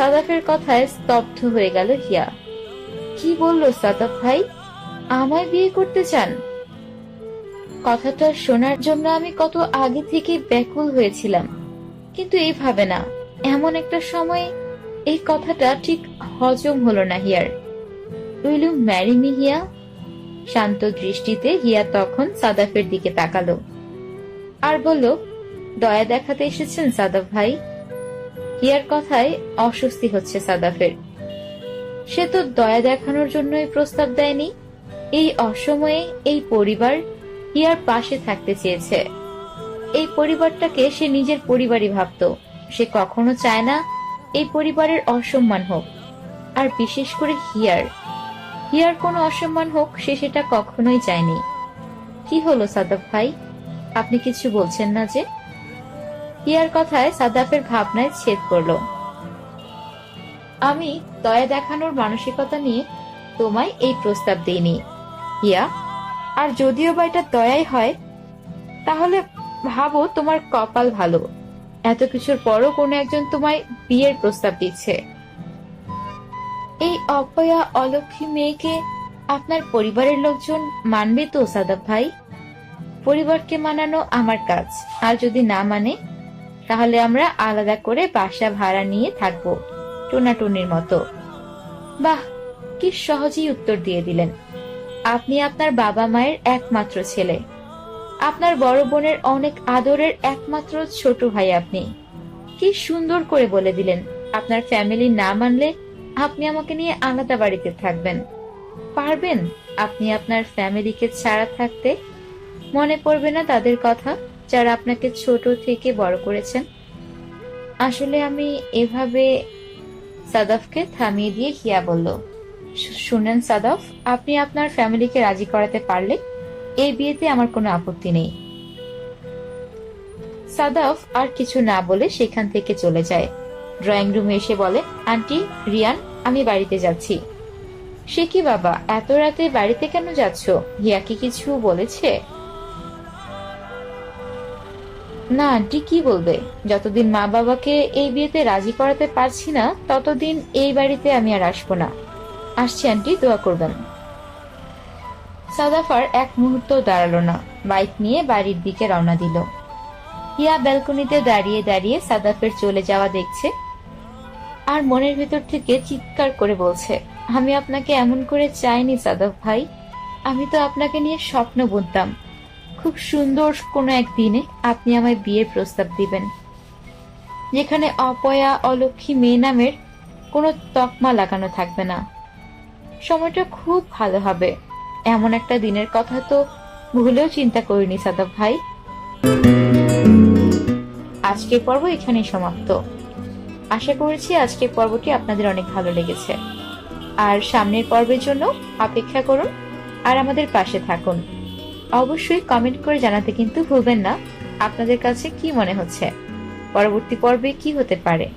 সাদাফের কথায় স্তব্ধ হয়ে গেল হিয়া। কি বলল সাদাফ ভাই? আমায় বিয়ে করতে চান? কথাটা শোনার জন্য আমি কত আগে থেকে ব্যাকুল হয়েছিলাম। কিন্তু এইভাবে না। এমন একটা সময় এই কথাটা ঠিক হজম হলো না here. Will you marry me Hiya? শান্ত দৃষ্টিতে হিয়া তখন সাদাফের দিকে তাকালো। আর বলল, দয়া দেখাতে এসেছেন সাদাফ ভাই। হিয়ার কথায় অস্বস্তি হচ্ছে সাদাফের। সে তো দয়া দেখানোর জন্য এই প্রস্তাব দেয়নি। এই অসময়ে এই পরিবার হিয়ার পাশে থাকতে চেয়েছে। এই পরিবারটাকে সে নিজের পরিবারই ভাবত। সে কখনো চায় না এই পরিবারের অসম্মান হোক। আর বিশেষ করে হিয়ার। হিয়ার কোনো অসম্মান হোক, সে সেটা কখনোই চায়নি। কি হলো সাদাফ ভাই? আপনি কিছু বলছেন না যে? হিয়ার কথায় সাদাফের ভাবনায় ছেদ করল আমি দয়া দেখানোর মানসিকতা নিয়ে তোমায় এই প্রস্তাব দিইনি। হিয়া আর যদিও বা এটা দয়াই হয়, তাহলে ভাবো তোমার কপাল ভালো। এত কিছুর পরও কোনো একজন তোমায় বিয়ের প্রস্তাব দিচ্ছে। এই অপয়া অলক্ষী মেয়েকে আপনার পরিবারের লোকজন মানবে তো সাদাব ভাই? পরিবারকে মানানো আমার কাজ, আর যদি না মানে? তাহলে আমরা আলাদা করে বাসা ভাড়া নিয়ে থাকব, টোনাটুনির মতো। বাহ, কি সহজেই উত্তর দিয়ে দিলেন। আপনি আপনার বাবা মায়ের একমাত্র ছেলে। আপনার বড় বোনের অনেক আদরের একমাত্র ছোট ভাই আপনি। কি সুন্দর করে বলে দিলেন, আপনার ফ্যামিলি না মানলে আপনি আমাকে নিয়ে আলাদা বাড়িতে থাকবেন। পারবেন আপনি আপনার ফ্যামিলিকে ছাড়া থাকতে? মনে পড়বে না তাদের কথা? যারা আপনাকে ছোট থেকে বড় করেছেন, আসলে আমি এভাবে সাদাফকে থামিয়ে দিয়ে হিয়া বলল শুনেন সাদাফ, আপনি আপনার ফ্যামিলিকে রাজি করাতে পারলে এই বিয়েতে আমার কোনো আপত্তি নেই। সাদাফ আর কিছু না বলে সেখান থেকে চলে যায়। ড্রয়িং রুমে এসে বলে, আন্টি, রিয়ান, আমি বাড়িতে যাচ্ছি। সে কি বাবা, এত রাতে বাড়িতে কেন যাচ্ছ? হিয়া কি কিছু বলেছে? না আন্টি কি বলবে? যতদিন মা বাবাকে এই বিয়েতে রাজি করাতে পারছি না, ততদিন এই বাড়িতে আমি আর আসব না। আসছি, আন্টি, দোয়া করবেন। সাদাফার এক মুহূর্ত দাঁড়াল না। বাইক নিয়ে বাড়ির দিকে রওনা দিল। হিয়া ব্যালকনিতে দাঁড়িয়ে দাঁড়িয়ে সাদাফের চলে যাওয়া দেখছে আর মনের ভেতর থেকে চিৎকার করে বলছে, আমি আপনাকে এমন করে চাইনি সাদাফ ভাই। আমি তো আপনাকে নিয়ে স্বপ্ন বুনতাম। খুব সুন্দর কোনো এক দিনে আপনি আমায় বিয়ের প্রস্তাব দিবেন। যেখানে অপয়া অলক্ষী মেয়ে নামের কোনো তকমা লাগানো থাকবে না। সময়টা খুব ভালো হবে। এমন একটা দিনের কথা তো ভুলেও চিন্তা করিনি, সাদাব ভাই। আজকের পর্ব এখানেই সমাপ্ত। আশা করছি আজকের পর্বটি আপনাদের অনেক ভালো লেগেছে। আর সামনের পর্বের জন্য অপেক্ষা করুন আর আমাদের পাশে থাকুন। অবশ্যই কমেন্ট করে জানাতে কিন্তু ভুলবেন না। আপনাদের কাছে কি মনে হচ্ছে? পরবর্তী পর্বে কি হতে পারে?